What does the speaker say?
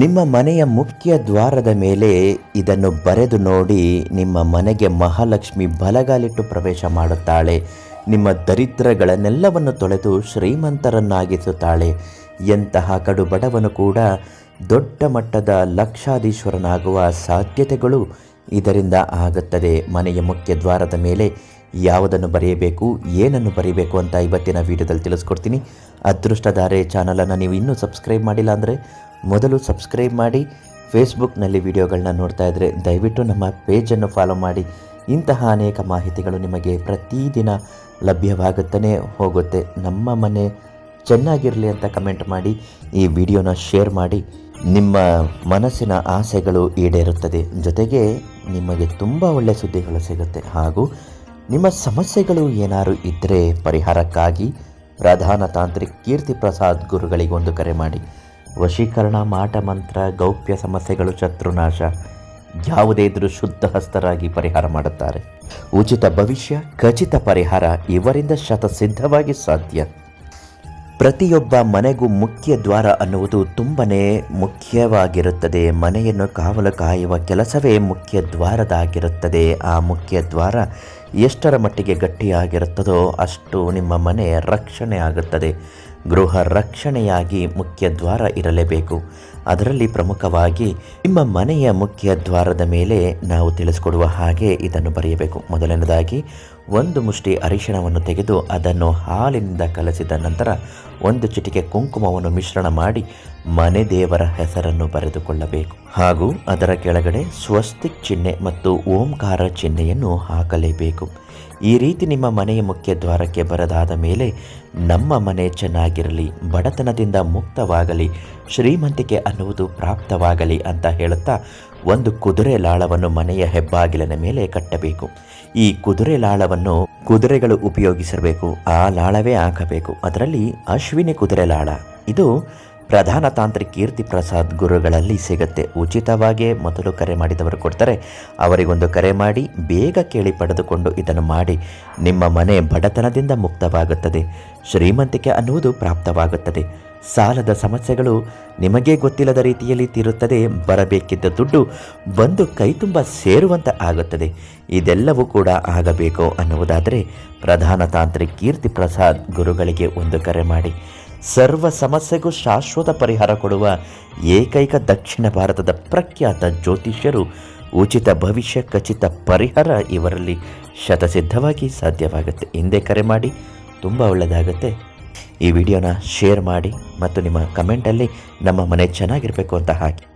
ನಿಮ್ಮ ಮನೆಯ ಮುಖ್ಯ ದ್ವಾರದ ಮೇಲೆ ಇದನ್ನು ಬರೆದು ನೋಡಿ ನಿಮ್ಮ ಮನೆಗೆ ಮಹಾಲಕ್ಷ್ಮಿ ಬಲಗಾಲಿಟ್ಟು ಪ್ರವೇಶ ಮಾಡುತ್ತಾಳೆ. ನಿಮ್ಮ ದರಿದ್ರಗಳನ್ನೆಲ್ಲವನ್ನು ತೊಳೆದು ಶ್ರೀಮಂತರನ್ನಾಗಿಸುತ್ತಾಳೆ. ಎಂತಹ ಕಡುಬಡವನು ಕೂಡ ದೊಡ್ಡ ಮಟ್ಟದ ಲಕ್ಷಾಧೀಶ್ವರನಾಗುವ ಸಾಧ್ಯತೆಗಳು ಇದರಿಂದ ಆಗುತ್ತದೆ. ಮನೆಯ ಮುಖ್ಯ ದ್ವಾರದ ಮೇಲೆ ಯಾವುದನ್ನು ಬರೆಯಬೇಕು, ಏನನ್ನು ಬರೆಯಬೇಕು ಅಂತ ಇವತ್ತಿನ ವಿಡಿಯೋದಲ್ಲಿ ತಿಳಿಸ್ಕೊಡ್ತೀನಿ. ಅದೃಷ್ಟಧಾರೆ ಚಾನಲನ್ನು ನೀವು ಇನ್ನೂ ಸಬ್ಸ್ಕ್ರೈಬ್ ಮಾಡಿಲ್ಲ ಅಂದರೆ ಮೊದಲು ಸಬ್ಸ್ಕ್ರೈಬ್ ಮಾಡಿ ಫೇಸ್ಬುಕ್ನಲ್ಲಿ ವಿಡಿಯೋಗಳನ್ನ ನೋಡ್ತಾ ಇದ್ದರೆ ದಯವಿಟ್ಟು ನಮ್ಮ ಪೇಜನ್ನು ಫಾಲೋ ಮಾಡಿ. ಇಂತಹ ಅನೇಕ ಮಾಹಿತಿಗಳು ನಿಮಗೆ ಪ್ರತಿದಿನ ಲಭ್ಯವಾಗುತ್ತಲೇ ಹೋಗುತ್ತೆ. ನಮ್ಮ ಮನೆ ಚೆನ್ನಾಗಿರಲಿ ಅಂತ ಕಮೆಂಟ್ ಮಾಡಿ, ಈ ವಿಡಿಯೋನ ಶೇರ್ ಮಾಡಿ. ನಿಮ್ಮ ಮನಸ್ಸಿನ ಆಸೆಗಳು ಈಡೇರುತ್ತದೆ. ಜೊತೆಗೆ ನಿಮಗೆ ತುಂಬ ಒಳ್ಳೆಯ ಸುದ್ದಿಗಳು ಸಿಗುತ್ತೆ. ಹಾಗೂ ನಿಮ್ಮ ಸಮಸ್ಯೆಗಳು ಏನಾದರೂ ಇದ್ದರೆ ಪರಿಹಾರಕ್ಕಾಗಿ ಪ್ರಧಾನ ತಾಂತ್ರಿಕ್ ಕೀರ್ತಿ ಪ್ರಸಾದ್ ಗುರುಗಳಿಗೊಂದು ಕರೆ ಮಾಡಿ. ವಶೀಕರಣ, ಮಾಟ, ಮಂತ್ರ, ಗೌಪ್ಯ ಸಮಸ್ಯೆಗಳು, ಶತ್ರುನಾಶ ಯಾವುದೇ ಇದ್ರೂ ಶುದ್ಧ ಹಸ್ತರಾಗಿ ಪರಿಹಾರ ಮಾಡುತ್ತಾರೆ. ಉಚಿತ ಭವಿಷ್ಯ, ಖಚಿತ ಪರಿಹಾರ ಇವರಿಂದ ಶತಸಿದ್ಧವಾಗಿ ಸಾಧ್ಯ. ಪ್ರತಿಯೊಬ್ಬ ಮನೆಗೂ ಮುಖ್ಯ ದ್ವಾರ ಅನ್ನುವುದು ತುಂಬನೇ ಮುಖ್ಯವಾಗಿರುತ್ತದೆ. ಮನೆಯನ್ನು ಕಾವಲು ಕಾಯುವ ಕೆಲಸವೇ ಮುಖ್ಯ ದ್ವಾರದಾಗಿರುತ್ತದೆ. ಆ ಮುಖ್ಯ ದ್ವಾರ ಎಷ್ಟರ ಮಟ್ಟಿಗೆ ಗಟ್ಟಿಯಾಗಿರುತ್ತದೋ ಅಷ್ಟು ನಿಮ್ಮ ಮನೆ ರಕ್ಷಣೆ ಆಗುತ್ತದೆ. ಗೃಹ ರಕ್ಷಣೆಯಾಗಿ ಮುಖ್ಯ ದ್ವಾರ ಇರಲೇಬೇಕು. ಅದರಲ್ಲಿ ಪ್ರಮುಖವಾಗಿ ನಿಮ್ಮ ಮನೆಯ ಮುಖ್ಯ ದ್ವಾರದ ಮೇಲೆ ನಾವು ತಿಳಿಸಿಕೊಡುವ ಹಾಗೆ ಇದನ್ನು ಬರೆಯಬೇಕು. ಮೊದಲನೇದಾಗಿ ಒಂದು ಮುಷ್ಟಿ ಅರಿಶಿಣವನ್ನು ತೆಗೆದು ಅದನ್ನು ಹಾಲಿನಿಂದ ಕಲಸಿದ ನಂತರ ಒಂದು ಚಿಟಿಕೆ ಕುಂಕುಮವನ್ನು ಮಿಶ್ರಣ ಮಾಡಿ ಮನೆ ದೇವರ ಹೆಸರನ್ನು ಬರೆದುಕೊಳ್ಳಬೇಕು. ಹಾಗೂ ಅದರ ಕೆಳಗಡೆ ಸ್ವಸ್ತಿಕ್ ಚಿಹ್ನೆ ಮತ್ತು ಓಂಕಾರ ಚಿಹ್ನೆಯನ್ನು ಹಾಕಲೇಬೇಕು. ಈ ರೀತಿ ನಿಮ್ಮ ಮನೆಯ ಮುಖ್ಯ ದ್ವಾರಕ್ಕೆ ಬರದಾದ ಮೇಲೆ ನಮ್ಮ ಮನೆ ಚೆನ್ನಾಗಿರಲಿ, ಬಡತನದಿಂದ ಮುಕ್ತವಾಗಲಿ, ಶ್ರೀಮಂತಿಕೆ ಅನ್ನುವುದು ಪ್ರಾಪ್ತವಾಗಲಿ ಅಂತ ಹೇಳುತ್ತಾ ಒಂದು ಕುದುರೆ ಲಾಳವನ್ನು ಮನೆಯ ಹೆಬ್ಬಾಗಿಲಿನ ಮೇಲೆ ಕಟ್ಟಬೇಕು. ಈ ಕುದುರೆ ಲಾಳವನ್ನು ಕುದುರೆಗಳು ಉಪಯೋಗಿಸಿರಬೇಕು, ಆ ಲಾಳವೇ ಹಾಕಬೇಕು. ಅದರಲ್ಲಿ ಅಶ್ವಿನಿ ಕುದುರೆ ಲಾಳ. ಇದು ಪ್ರಧಾನ ತಾಂತ್ರಿಕ ಕೀರ್ತಿ ಪ್ರಸಾದ್ ಗುರುಗಳಲ್ಲಿ ಸಿಗುತ್ತೆ. ಉಚಿತವಾಗಿಯೇ ಮೊದಲು ಕರೆ ಮಾಡಿದವರು ಕೊಡ್ತಾರೆ. ಅವರಿಗೊಂದು ಕರೆ ಮಾಡಿ, ಬೇಗ ಕೇಳಿ ಪಡೆದುಕೊಂಡು ಇದನ್ನು ಮಾಡಿ, ನಿಮ್ಮ ಮನೆ ಬಡತನದಿಂದ ಮುಕ್ತವಾಗುತ್ತದೆ. ಶ್ರೀಮಂತಿಕೆ ಅನ್ನುವುದು ಪ್ರಾಪ್ತವಾಗುತ್ತದೆ. ಸಾಲದ ಸಮಸ್ಯೆಗಳು ನಿಮಗೇ ಗೊತ್ತಿಲ್ಲದ ರೀತಿಯಲ್ಲಿ ತೀರುತ್ತದೆ. ಬರಬೇಕಿದ್ದ ದುಡ್ಡು ಬಂದು ಕೈ ತುಂಬ ಸೇರುವಂತ ಆಗುತ್ತದೆ. ಇದೆಲ್ಲವೂ ಕೂಡ ಆಗಬೇಕು ಅನ್ನುವುದಾದರೆ ಪ್ರಧಾನ ತಾಂತ್ರಿಕ ಕೀರ್ತಿ ಪ್ರಸಾದ್ ಗುರುಗಳಿಗೆ ಒಂದು ಕರೆ ಮಾಡಿ. ಸರ್ವ ಸಮಸ್ಯೆಗೂ ಶಾಶ್ವತ ಪರಿಹಾರ ಕೊಡುವ ಏಕೈಕ ದಕ್ಷಿಣ ಭಾರತದ ಪ್ರಖ್ಯಾತ ಜ್ಯೋತಿಷ್ಯರು, ಉಚಿತ ಭವಿಷ್ಯ, ಖಚಿತ ಪರಿಹಾರ ಇವರಲ್ಲಿ ಶತಸಿದ್ಧವಾಗಿ ಸಾಧ್ಯವಾಗುತ್ತೆ. ಹಿಂದೆ ಕರೆ ಮಾಡಿ, ತುಂಬ ಒಳ್ಳೆಯದಾಗುತ್ತೆ ಈ ವಿಡಿಯೋನ ಶೇರ್ ಮಾಡಿ ಮತ್ತು ನಿಮ್ಮ ಕಮೆಂಟಲ್ಲಿ ನಮ್ಮ ಮನೆ ಚೆನ್ನಾಗಿರಬೇಕು ಅಂತ ಹಾಕಿ.